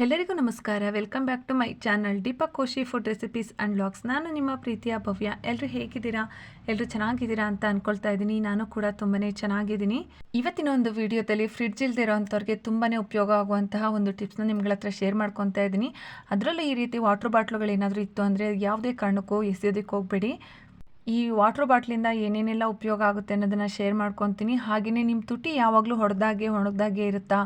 ಎಲ್ಲರಿಗೂ ನಮಸ್ಕಾರ. Welcome back to my channel Deepak Koshi food recipes and blogs ನಾನು ನಿಮ್ಮ ಪ್ರೀತಿಯ ಭವ್ಯ. ಎಲ್ಲರೂ ಹೇಗಿದ್ದೀರಾ? ಎಲ್ಲರೂ ಚೆನ್ನಾಗಿದ್ದೀರಾ ಅಂತ ಅಂದ್ಕೊಳ್ತಾ ಇದ್ದೀನಿ. ನಾನು ಕೂಡ ತುಂಬಾ ಚೆನ್ನಾಗಿದ್ದೀನಿ. ಇವತ್ತಿನ ಒಂದು ವಿಡಿಯೋದಲ್ಲಿ ಫ್ರಿಡ್ಜ್ ಇಲ್ಲದೆ ಇರೋಂಥವ್ರಿಗೆ ತುಂಬಾ ಉಪಯೋಗ ಆಗುವಂತಹ ಒಂದು ಟಿಪ್ಸ್ನ ನಿಮ್ಗಳ ಹತ್ರ ಶೇರ್ ಮಾಡ್ಕೊತಾ ಇದ್ದೀನಿ. ಅದರಲ್ಲೂ ಈ ರೀತಿ ವಾಟರ್ ಬಾಟ್ಲುಗಳು ಏನಾದರೂ ಇತ್ತು ಅಂದರೆ ಯಾವುದೇ ಕಾರಣಕ್ಕೂ ಎಸೆಯೋದಕ್ಕೆ ಹೋಗಬೇಡಿ. ಈ ವಾಟ್ರ್ ಬಾಟ್ಲಿಂದ ಏನೇನೆಲ್ಲ ಉಪಯೋಗ ಆಗುತ್ತೆ ಅನ್ನೋದನ್ನು ಶೇರ್ ಮಾಡ್ಕೊತೀನಿ. ಹಾಗೆಯೇ ನಿಮ್ಮ ತುಟಿ ಯಾವಾಗಲೂ ಹೊಡೆದಾಗೆ, ಒಣಗ್ದಾಗೆ ಇರುತ್ತಾ?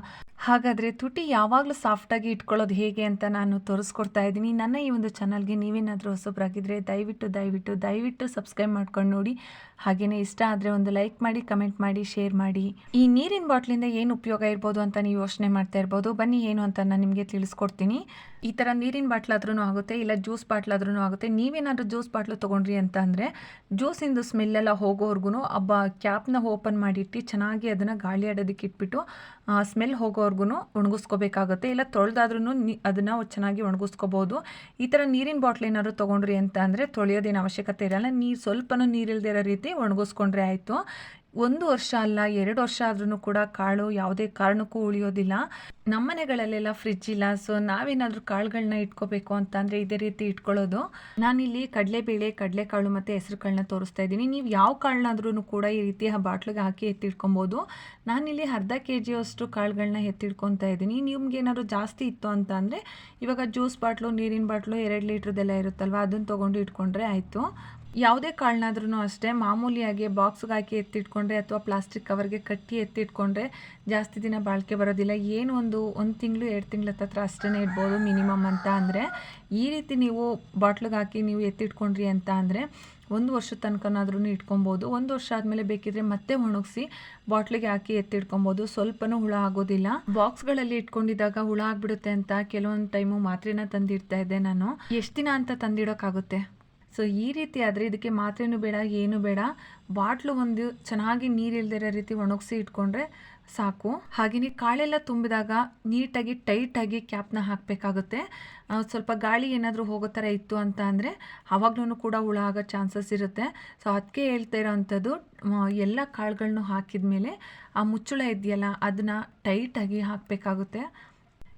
ಹಾಗಾದರೆ ತುಟಿ ಯಾವಾಗಲೂ ಸಾಫ್ಟಾಗಿ ಇಟ್ಕೊಳ್ಳೋದು ಹೇಗೆ ಅಂತ ನಾನು ತೋರಿಸ್ಕೊಡ್ತಾ ಇದ್ದೀನಿ. ನನ್ನ ಈ ಒಂದು ಚಾನಲ್ಗೆ ನೀವೇನಾದರೂ ಹೊಸಬ್ರಾಗಿದ್ದರೆ ದಯವಿಟ್ಟು ದಯವಿಟ್ಟು ದಯವಿಟ್ಟು ಸಬ್ಸ್ಕ್ರೈಬ್ ಮಾಡ್ಕೊಂಡು ನೋಡಿ. ಹಾಗೆಯೇ ಇಷ್ಟ ಆದರೆ ಒಂದು ಲೈಕ್ ಮಾಡಿ ಕಮೆಂಟ್ ಮಾಡಿ ಶೇರ್ ಮಾಡಿ. ಈ ನೀರಿನ ಬಾಟ್ಲಿಂದ ಏನು ಉಪಯೋಗ ಇರ್ಬೋದು ಅಂತ ನೀವು ಯೋಚನೆ ಮಾಡ್ತಾ ಇರ್ಬೋದು. ಬನ್ನಿ ಏನು ಅಂತ ನಾನು ನಿಮಗೆ ತಿಳಿಸ್ಕೊಡ್ತೀನಿ. ಈ ಥರ ನೀರಿನ ಬಾಟ್ಲಾದ್ರೂ ಆಗುತ್ತೆ, ಇಲ್ಲ ಜ್ಯೂಸ್ ಬಾಟ್ಲಾದ್ರೂ ಆಗುತ್ತೆ. ನೀವೇನಾದರೂ ಜ್ಯೂಸ್ ಬಾಟ್ಲು ತೊಗೊಂಡ್ರಿ ಅಂತ ಅಂದರೆ ಜ್ಯೂಸಿಂದು ಸ್ಮೆಲ್ಲೆಲ್ಲ ಹೋಗೋವರೆಗೂ ಹಬ್ಬ ಕ್ಯಾಪ್ನ ಓಪನ್ ಮಾಡಿಟ್ಟು ಚೆನ್ನಾಗಿ ಅದನ್ನು ಗಾಳಿ ಆಡೋದಕ್ಕೆ ಇಟ್ಬಿಟ್ಟು ಸ್ಮೆಲ್ ಹೋಗೋವರೆಗೂ ಒಣಗಿಸ್ಕೋಬೇಕಾಗುತ್ತೆ. ಇಲ್ಲ ತೊಳೆದಾದ್ರೂ ಅದನ್ನು ಚೆನ್ನಾಗಿ ಒಣಗಿಸ್ಕೋಬೋದು. ಈ ಥರ ನೀರಿನ ಬಾಟ್ಲ್ ಏನಾದ್ರು ತೊಗೊಂಡ್ರಿ ಅಂತ ಅಂದರೆ ತೊಳೆಯೋದೇನು ಅವಶ್ಯಕತೆ ಇರಲ್ಲ. ನೀರು ಸ್ವಲ್ಪನೂ ನೀರಿಲ್ದೇ ಇರೋ ರೀತಿ ಒಣಗಿಸ್ಕೊಂಡ್ರೆ ಆಯಿತು. ಒಂದು ವರ್ಷ ಅಲ್ಲ, ಎರಡು ವರ್ಷ ಆದ್ರೂ ಕೂಡ ಕಾಳು ಯಾವುದೇ ಕಾರಣಕ್ಕೂ ಉಳಿಯೋದಿಲ್ಲ. ನಮ್ಮ ಮನೆಗಳಲ್ಲೆಲ್ಲ ಫ್ರಿಜ್ ಇಲ್ಲ ಸೊ ನಾವೇನಾದರೂ ಕಾಳುಗಳನ್ನ ಇಟ್ಕೋಬೇಕು ಅಂತ ಅಂದರೆ ಇದೇ ರೀತಿ ಇಟ್ಕೊಳ್ಳೋದು. ನಾನಿಲ್ಲಿ ಕಡಲೆಬೇಳೆ, ಕಡಲೆಕಾಳು ಮತ್ತು ಹೆಸರು ಕಾಳನ್ನ ತೋರಿಸ್ತಾ ಇದ್ದೀನಿ. ನೀವು ಯಾವ ಕಾಳನ್ನಾದ್ರೂ ಕೂಡ ಈ ರೀತಿ ಬಾಟ್ಲಿಗೆ ಹಾಕಿ ಎತ್ತಿಟ್ಕೊಬೋದು. ನಾನಿಲ್ಲಿ ಅರ್ಧ ಕೆ ಜಿಯಷ್ಟು ಕಾಳುಗಳನ್ನ ಎತ್ತಿಟ್ಕೊತಾ ಇದ್ದೀನಿ. ನಿಮ್ಗೆ ಏನಾದ್ರು ಜಾಸ್ತಿ ಇತ್ತು ಅಂತ ಅಂದರೆ ಇವಾಗ ಜ್ಯೂಸ್ ಬಾಟ್ಲು, ನೀರಿನ ಬಾಟ್ಲು ಎರಡು ಲೀಟ್ರದೆಲ್ಲ ಇರುತ್ತಲ್ವ, ಅದನ್ನು ತೊಗೊಂಡು ಇಟ್ಕೊಂಡ್ರೆ ಆಯಿತು. ಯಾವುದೇ ಕಾಳನ್ನಾದ್ರೂ ಅಷ್ಟೇ, ಮಾಮೂಲಿಯಾಗಿ ಬಾಕ್ಸ್ಗೆ ಹಾಕಿ ಎತ್ತಿಟ್ಕೊಂಡ್ರೆ ಅಥವಾ ಪ್ಲಾಸ್ಟಿಕ್ ಕವರ್ಗೆ ಕಟ್ಟಿ ಎತ್ತಿಟ್ಕೊಂಡ್ರೆ ಜಾಸ್ತಿ ದಿನ ಬಾಳಿಕೆ ಬರೋದಿಲ್ಲ. ಏನು ಒಂದು ಒಂದು ತಿಂಗಳು, ಎರಡು ತಿಂಗಳ ಹತ್ರ ಅಷ್ಟೇ ಇಡ್ಬೋದು ಮಿನಿಮಮ್ ಅಂತ ಅಂದರೆ. ಈ ರೀತಿ ನೀವು ಬಾಟ್ಲಿಗೆ ಹಾಕಿ ನೀವು ಎತ್ತಿಟ್ಕೊಂಡ್ರಿ ಅಂತ ಅಂದರೆ ಒಂದು ವರ್ಷದ ತನಕನಾದ್ರೂ ಇಟ್ಕೊಬೋದು. ಒಂದು ವರ್ಷ ಆದಮೇಲೆ ಬೇಕಿದ್ರೆ ಮತ್ತೆ ಒಣಗಿಸಿ ಬಾಟ್ಲಿಗೆ ಹಾಕಿ ಎತ್ತಿಟ್ಕೊಬೋದು. ಸ್ವಲ್ಪನೂ ಹುಳ ಆಗೋದಿಲ್ಲ. ಬಾಕ್ಸ್ಗಳಲ್ಲಿ ಇಟ್ಕೊಂಡಿದ್ದಾಗ ಹುಳ ಆಗ್ಬಿಡುತ್ತೆ ಅಂತ ಕೆಲವೊಂದು ಟೈಮು ಮಾತ್ರೆನ ತಂದಿಡ್ತಾ ಇದ್ದೆ ನಾನು. ಎಷ್ಟು ದಿನ ಅಂತ ತಂದಿಡೋಕ್ಕಾಗುತ್ತೆ ಸೊ ಈ ರೀತಿ ಆದರೆ ಇದಕ್ಕೆ ಮಾತ್ರೆನೂ ಬೇಡ, ಏನೂ ಬೇಡ. ಬಾಟ್ಲು ಒಂದು ಚೆನ್ನಾಗಿ ನೀರಿಲ್ದಿರೋ ರೀತಿ ಒಣಗಿಸಿ ಇಟ್ಕೊಂಡ್ರೆ ಸಾಕು. ಹಾಗೆಯೇ ಕಾಳೆಲ್ಲ ತುಂಬಿದಾಗ ನೀಟಾಗಿ, ಟೈಟಾಗಿ ಕ್ಯಾಪ್ನ ಹಾಕಬೇಕಾಗುತ್ತೆ. ಸ್ವಲ್ಪ ಗಾಳಿ ಏನಾದರೂ ಹೋಗೋ ಥರ ಇತ್ತು ಅಂತ ಅಂದರೆ ಆವಾಗ್ಲೂ ಕೂಡ ಹುಳ ಆಗೋ ಚಾನ್ಸಸ್ ಇರುತ್ತೆ. ಸೊ ಅದಕ್ಕೆ ಹೇಳ್ತಾ ಇರೋವಂಥದ್ದು ಎಲ್ಲ ಕಾಳುಗಳನ್ನು ಹಾಕಿದ ಮೇಲೆ ಆ ಮುಚ್ಚಳ ಇದೆಯಲ್ಲ, ಅದನ್ನು ಟೈಟಾಗಿ ಹಾಕಬೇಕಾಗುತ್ತೆ.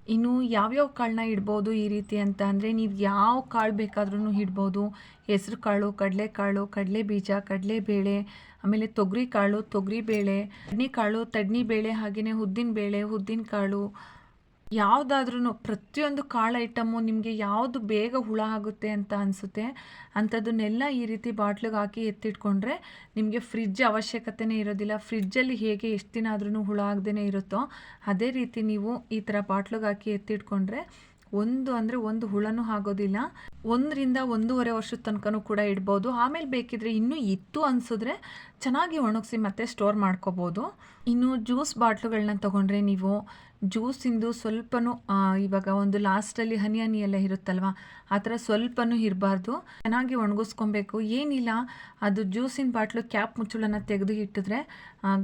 ಇನ್ನು ಯಾವ್ಯಾವ ಕಾಳನ್ನ ಇಡ್ಬೋದು ಈ ರೀತಿ ಅಂತ ಅಂದರೆ ನೀವು ಯಾವ ಕಾಳು ಬೇಕಾದ್ರೂ ಇಡ್ಬೋದು. ಹೆಸರು ಕಾಳು ಕಡಲೆಕಾಳು ಕಡಲೆ ಬೀಜ ಕಡಲೆಬೇಳೆ ಆಮೇಲೆ ತೊಗರಿ ಕಾಳು ತೊಗರಿಬೇಳೆ ಕಾಳು ತಡ್ನಿಬೇಳೆ ಹಾಗೆಯೇ ಉದ್ದಿನ ಬೇಳೆ, ಉದ್ದಿನ ಕಾಳು ಯಾವುದಾದ್ರೂ ಪ್ರತಿಯೊಂದು ಕಾಳು ಐಟಮು ನಿಮಗೆ ಯಾವುದು ಬೇಗ ಹುಳ ಆಗುತ್ತೆ ಅಂತ ಅನಿಸುತ್ತೆ, ಅಂಥದ್ದನ್ನೆಲ್ಲ ಈ ರೀತಿ ಬಾಟ್ಲಿಗೆ ಹಾಕಿ ಎತ್ತಿಟ್ಕೊಂಡ್ರೆ ನಿಮಗೆ ಫ್ರಿಜ್ ಅವಶ್ಯಕತೆನೇ ಇರೋದಿಲ್ಲ. ಫ್ರಿಜ್ಜಲ್ಲಿ ಹೇಗೆ ಎಷ್ಟು ದಿನ ಆದ್ರೂ ಹುಳ ಆಗದೇ ಇರುತ್ತೋ ಅದೇ ರೀತಿ ನೀವು ಈ ಥರ ಬಾಟ್ಲಿಗೆ ಹಾಕಿ ಎತ್ತಿಟ್ಕೊಂಡ್ರೆ ಒಂದು ಅಂದರೆ ಒಂದು ಹುಳನೂ ಆಗೋದಿಲ್ಲ. ಒಂದರಿಂದ ಒಂದೂವರೆ ವರ್ಷದ ತನಕನೂ ಕೂಡ ಇಡ್ಬೋದು. ಆಮೇಲೆ ಬೇಕಿದ್ರೆ ಇನ್ನೂ ಇತ್ತು ಅನಿಸಿದ್ರೆ ಚೆನ್ನಾಗಿ ಒಣಗಿಸಿ ಮತ್ತೆ ಸ್ಟೋರ್ ಮಾಡ್ಕೋಬೋದು. ಇನ್ನು ಜ್ಯೂಸ್ ಬಾಟ್ಲುಗಳನ್ನ ತೊಗೊಂಡ್ರೆ ನೀವು ಜ್ಯೂಸಿಂದು ಸ್ವಲ್ಪನೂ ಇವಾಗ ಒಂದು ಲಾಸ್ಟಲ್ಲಿ ಹನಿ ಹನಿ ಎಲ್ಲ ಇರುತ್ತಲ್ವ, ಆ ಥರ ಸ್ವಲ್ಪನೂ ಇರಬಾರ್ದು. ಚೆನ್ನಾಗಿ ಒಣಗಿಸ್ಕೊಬೇಕು. ಏನಿಲ್ಲ, ಅದು ಜ್ಯೂಸಿನ ಬಾಟ್ಲು ಕ್ಯಾಪ್ ಮುಚ್ಚಳನ ತೆಗೆದು ಇಟ್ಟಿದ್ರೆ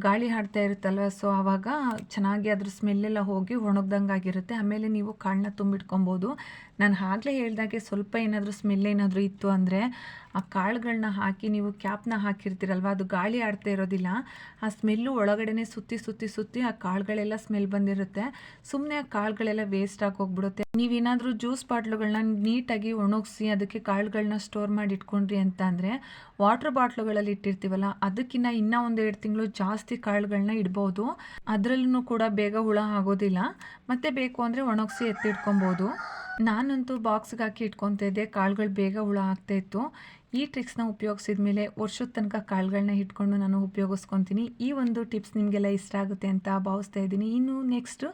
ಗಾಳಿ ಹಾಡ್ತಾ ಇರುತ್ತಲ್ವ, ಸೊ ಆವಾಗ ಚೆನ್ನಾಗಿ ಅದ್ರ ಸ್ಮೆಲ್ಲೆಲ್ಲ ಹೋಗಿ ಒಣಗ್ದಂಗೆ ಆಗಿರುತ್ತೆ ಆಮೇಲೆ ನೀವು ಕಾಳನ್ನ ತುಂಬಿಟ್ಕೊಬೋದು. ನಾನು ಆಗಲೇ ಹೇಳ್ದಾಗೆ ಸ್ವಲ್ಪ ಏನಾದರೂ ಸ್ಮೆಲ್ ಏನಾದರೂ ಇತ್ತು ಅಂದರೆ ಆ ಕಾಳುಗಳನ್ನ ಹಾಕಿ ನೀವು ಕ್ಯಾಪ್ನ ಹಾಕಿರ್ತೀರಲ್ವ? ಅದು ಗಾಳಿ ಆಡ್ತಾ ಇರೋದಿಲ್ಲ. ಆ ಸ್ಮೆಲ್ಲು ಒಳಗಡೆನೆ ಸುತ್ತಿ ಸುತ್ತಿ ಸುತ್ತಿ ಆ ಕಾಳುಗಳೆಲ್ಲ ಸ್ಮೆಲ್ ಬಂದಿರುತ್ತೆ. ಸುಮ್ಮನೆ ಆ ಕಾಳುಗಳೆಲ್ಲ ವೇಸ್ಟ್ ಆಗಿ ಹೋಗ್ಬಿಡುತ್ತೆ ನೀವೇನಾದರೂ ಜ್ಯೂಸ್ ಬಾಟ್ಲುಗಳನ್ನ ನೀಟಾಗಿ ಒಣಗಿಸಿ ಅದಕ್ಕೆ ಕಾಳುಗಳನ್ನ ಸ್ಟೋರ್ ಮಾಡಿ ಇಟ್ಕೊಂಡ್ರಿ ಅಂತ ಅಂದರೆ ವಾಟರ್ ಬಾಟ್ಲುಗಳಲ್ಲಿ ಇಟ್ಟಿರ್ತೀವಲ್ಲ ಅದಕ್ಕಿಂತ ಇನ್ನೂ ಒಂದು ಎರಡು ತಿಂಗಳು ಜಾಸ್ತಿ ಕಾಳುಗಳನ್ನ ಇಡ್ಬೋದು. ಅದರಲ್ಲೂ ಕೂಡ ಬೇಗ ಹುಳ ಆಗೋದಿಲ್ಲ. ಮತ್ತೆ ಬೇಕು ಅಂದರೆ ಒಣಗಿಸಿ ಎತ್ತಿಟ್ಕೊಬೋದು ನಾನಂತೂ ಬಾಕ್ಸ್ಗೆ ಹಾಕಿ ಇಟ್ಕೊತಿದ್ದೆ ಕಾಳುಗಳು ಬೇಗ ಹುಳ ಆಗ್ತಾಯಿತ್ತು ಈ ಟ್ರಿಕ್ಸ್ನ ಉಪಯೋಗಿಸಿದ ಮೇಲೆ ವರ್ಷದ ತನಕ ಕಾಳುಗಳನ್ನ ಇಟ್ಕೊಂಡು ನಾನು ಉಪಯೋಗಿಸ್ಕೊತೀನಿ. ಈ ಒಂದು ಟಿಪ್ಸ್ ನಿಮಗೆಲ್ಲ ಇಷ್ಟ ಆಗುತ್ತೆ ಅಂತ ಭಾವಿಸ್ತಾ ಇದ್ದೀನಿ. ಇನ್ನು ನೆಕ್ಸ್ಟು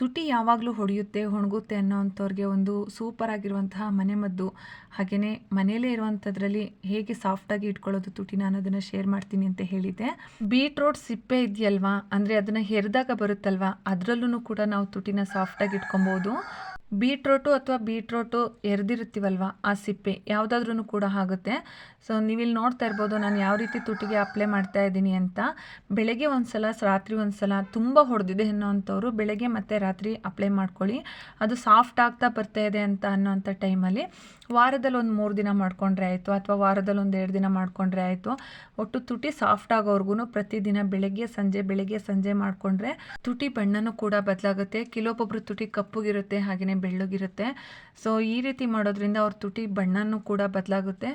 ತುಟಿ ಯಾವಾಗಲೂ ಹೊಡೆಯುತ್ತೆ ಹೊಣಗುತ್ತೆ ಅನ್ನೋಂಥವ್ರಿಗೆ ಒಂದು ಸೂಪರ್ ಆಗಿರುವಂತಹ ಮನೆಮದ್ದು ಹಾಗೆಯೇ ಮನೆಯಲ್ಲೇ ಇರುವಂಥದ್ರಲ್ಲಿ ಹೇಗೆ ಸಾಫ್ಟಾಗಿ ಇಟ್ಕೊಳ್ಳೋದು ತುಟಿನ ಅನ್ನೋದನ್ನು ಶೇರ್ ಮಾಡ್ತೀನಿ ಅಂತ ಹೇಳಿದ್ದೆ. ಬೀಟ್ರೋಟ್ ಸಿಪ್ಪೆ ಇದೆಯಲ್ವಾ? ಅಂದರೆ ಅದನ್ನು ಹೆರಿದಾಗ ಬರುತ್ತಲ್ವಾ? ಅದರಲ್ಲೂ ಕೂಡ ನಾವು ತುಟಿನ ಸಾಫ್ಟಾಗಿ ಇಟ್ಕೊಬೋದು. ಬೀಟ್ರೋಟು ಅಥವಾ ಬೀಟ್ರೋಟು ಎರೆದಿರ್ತೀವಲ್ವ ಆ ಸಿಪ್ಪೆ? ಯಾವುದಾದ್ರೂ ಕೂಡ ಆಗುತ್ತೆ. ಸೊ ನೀವಿಲ್ಲಿ ನೋಡ್ತಾ ಇರ್ಬೋದು ನಾನು ಯಾವ ರೀತಿ ತುಟಿಗೆ ಅಪ್ಲೈ ಮಾಡ್ತಾ ಇದ್ದೀನಿ ಅಂತ. ಬೆಳಗ್ಗೆ ಒಂದು ಸಲ ರಾತ್ರಿ ಒಂದು ಸಲ ತುಂಬ ಹೊಡೆದಿದೆ ಅನ್ನೋವಂಥವ್ರು ಬೆಳಗ್ಗೆ ಮತ್ತು ರಾತ್ರಿ ಅಪ್ಲೈ ಮಾಡ್ಕೊಳ್ಳಿ. ಅದು ಸಾಫ್ಟ್ ಆಗ್ತಾ ಬರ್ತಾ ಇದೆ ಅಂತ ಅನ್ನೋವಂಥ ಟೈಮಲ್ಲಿ ವಾರದಲ್ಲಿ ಒಂದು ಮೂರು ದಿನ ಮಾಡ್ಕೊಂಡ್ರೆ ಆಯಿತು, ಅಥವಾ ವಾರದಲ್ಲಿ ಒಂದು ಎರಡು ದಿನ ಮಾಡಿಕೊಂಡ್ರೆ ಆಯಿತು. ಒಟ್ಟು ತುಟಿ ಸಾಫ್ಟ್ ಆಗೋವರೆಗೂ ಪ್ರತಿದಿನ ಬೆಳಗ್ಗೆ, ಸಂಜೆ ಬೆಳಗ್ಗೆ, ಸಂಜೆ ಮಾಡಿಕೊಂಡ್ರೆ ತುಟಿ ಬಣ್ಣನೂ ಕೂಡ ಬದಲಾಗುತ್ತೆ. ಕೆಲವೊಬ್ಬೊಬ್ರು ತುಟಿ ಕಪ್ಪುಗಿರುತ್ತೆ ಹಾಗೆಯೇ ಬೆಳ್ಳಗಿರುತ್ತೆ. ಸೊ ಈ ರೀತಿ ಮಾಡೋದ್ರಿಂದ ಅವ್ರ ತುಟಿ ಬಣ್ಣನೂ ಕೂಡ ಬದಲಾಗುತ್ತೆ.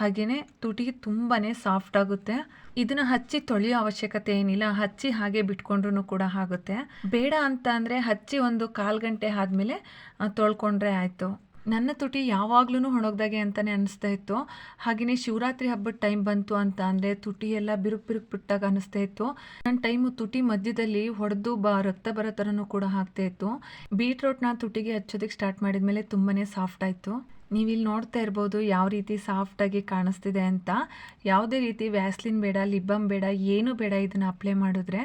ಹಾಗೆಯೇ ತುಟಿ ತುಂಬಾ ಸಾಫ್ಟ್ ಆಗುತ್ತೆ. ಇದನ್ನ ಹಚ್ಚಿ ತೊಳೆಯೋ ಅವಶ್ಯಕತೆ ಏನಿಲ್ಲ. ಹಚ್ಚಿ ಹಾಗೆ ಬಿಟ್ಕೊಂಡ್ರೂ ಕೂಡ ಆಗುತ್ತೆ. ಬೇಡ ಅಂತ ಅಂದರೆ ಹಚ್ಚಿ ಒಂದು ಕಾಲು ಗಂಟೆ ಆದಮೇಲೆ ತೊಳ್ಕೊಂಡ್ರೆ ಆಯಿತು. ನನ್ನ ತುಟಿ ಯಾವಾಗ್ಲೂ ಒಣಗ್ದಾಗೆ ಅಂತಲೇ ಅನಿಸ್ತಾ ಇತ್ತು. ಹಾಗೆಯೇ ಶಿವರಾತ್ರಿ ಹಬ್ಬದ ಟೈಮ್ ಬಂತು ಅಂತ ಅಂದರೆ ತುಟಿ ಎಲ್ಲ ಬಿರುಕು ಬಿರುಕು ಬಿಟ್ಟಾಗ ಅನಿಸ್ತಾ ಇತ್ತು. ನನ್ನ ಟೈಮು ತುಟಿ ಮಧ್ಯದಲ್ಲಿ ಹೊಡೆದು ಬ, ರಕ್ತ ಬರೋ ಥರನೂ ಕೂಡ ಹಾಕ್ತಾ ಇತ್ತು. ಬೀಟ್ರೋಟ್ನ ತುಟಿಗೆ ಹಚ್ಚೋದಕ್ಕೆ ಸ್ಟಾರ್ಟ್ ಮಾಡಿದ್ಮೇಲೆ ತುಂಬಾ ಸಾಫ್ಟ್ ಆಯಿತು. ನೀವು ಇಲ್ಲಿ ನೋಡ್ತಾ ಇರ್ಬೋದು ಯಾವ ರೀತಿ ಸಾಫ್ಟಾಗಿ ಕಾಣಿಸ್ತಿದೆ ಅಂತ. ಯಾವುದೇ ರೀತಿ ವ್ಯಾಸ್ಲಿನ್ ಬೇಡ ಲಿಬ್ಬಮ್ ಬೇಡ, ಏನೂ ಬೇಡ ಇದನ್ನು ಅಪ್ಲೈ ಮಾಡಿದ್ರೆ.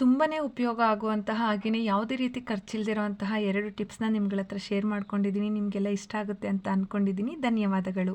ತುಂಬಾ ಉಪಯೋಗ ಆಗುವಂತಹ ಹಾಗೆಯೇ ಯಾವುದೇ ರೀತಿ ಖರ್ಚಿಲ್ದಿರೋಂತಹ ಎರಡು ಟಿಪ್ಸ್ನ ನಿಮ್ಗಳ ಹತ್ರ ಶೇರ್ ಮಾಡ್ಕೊಂಡಿದ್ದೀನಿ, ನಿಮಗೆಲ್ಲ ಇಷ್ಟ ಆಗುತ್ತೆ ಅಂತ ಅಂದ್ಕೊಂಡಿದ್ದೀನಿ ಧನ್ಯವಾದಗಳು.